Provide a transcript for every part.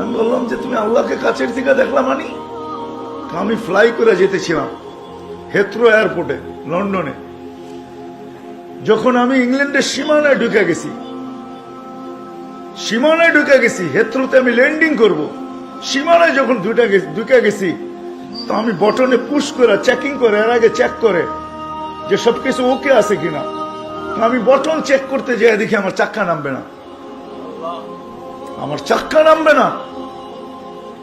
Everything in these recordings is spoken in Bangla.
আমি বললাম যে তুমি আল্লাহকে কাছের থেকে দেখলাম তো আমি ফ্লাই করে যেতেছিলাম হেথ্রো এয়ারপোর্টে লন্ডনে যখন আমি ইংল্যান্ডের সীমানায় ঢুকে গেছি, সীমানায় ঢুকে গেছি হেথ্রোতে আমি ল্যান্ডিং করব। সীমানায় যখন ঢুকে গেছি, তো আমি বটনে পুশ করে চেকিং করে, এর আগে চেক করে যে সবকিছু ওকে আছে কিনা। আমি বটন চেক করতে যাই, দেখি আমার চাক্কা নামবে না। আমার চাক্কা নামবে না।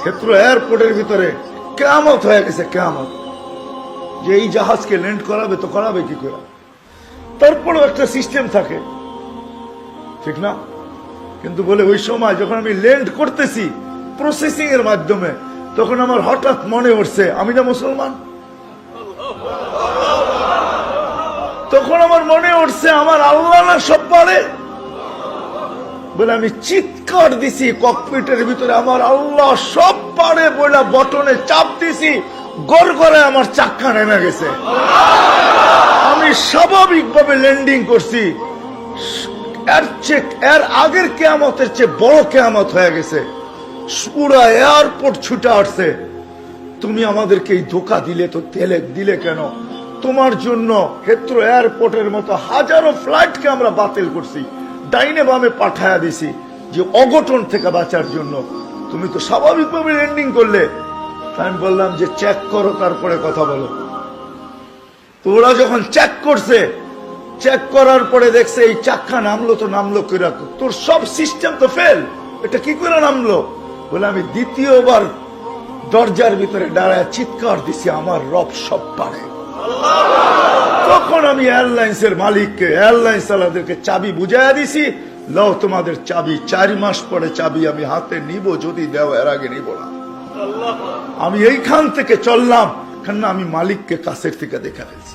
ক্ষেত্র এয়ারপোর্টের ভিতরে কেমত হয়ে গেছে কেমত যে এই জাহাজকে ল্যান্ড করাবে তো করাবে কি করে? তারপরেও একটা সিস্টেম থাকে। ঠিক না? কিন্তু বলে ওই সময় যখন আমি ল্যান্ড করতেছি প্রসেসিং এর মাধ্যমে, তখন আমার হঠাৎ মনে উঠছে, আমি না মুসলমান। তখন আমার মনে উঠছে, আমার আল্লাহ না সব পারে। বলে আমি চিৎকার দিছি ককপিটের ভিতরে আমার আল্লাহ সব পারে বলে বটনে চাপ দিছি গড় করে আমার চাক্কা নেমে গেছে। আমি স্বাভাবিকভাবে ল্যান্ডিং করছি। এর এর আগের কেয়ামতের চেয়ে বড় কেয়ামত হয়ে গেছে। পুরা এয়ারপোর্ট ছুটে আসছে। তুমি আমাদেরকে এই ধোকা দিলে তো তেলে দিলে কেন? তোমার জন্য ক্ষেত্র এয়ারপোর্টের মতো হাজারো ফ্লাইটকে আমরা বাতিল করছি। ডাইনে বামে পাঠায়া দিছি যে অঘটন থেকে বাঁচার জন্য। তুমি তো স্বাভাবিকভাবে ল্যান্ডিং করলে। আমি বললাম যে চেক করো, তারপরে কথা বলো। তো ওরা যখন চেক করছে চেক করার পরে দেখছে এই চাক্কা নামলো তো নামলো কিরা তোর সব সিস্টেম তো ফেল এটা কি করে নামলো? বলে, আমি দ্বিতীয়বার দরজার ভিতরে দাঁড়ায় চিৎকার দিছি, আমার রব সব পারে। তখন আমি এয়ারলাইন্স এর মালিককে এয়ারলাইন্স আলাদেরকে চাবি বুঝাইয়া দিছি লও তোমাদের চাবি চার মাস পরে চাবি আমি হাতে নিব যদি দেও এর আগে নিব না। আমি এইখান থেকে চললাম কেননা আমি মালিককে কাছের থেকে দেখা ফেলছি।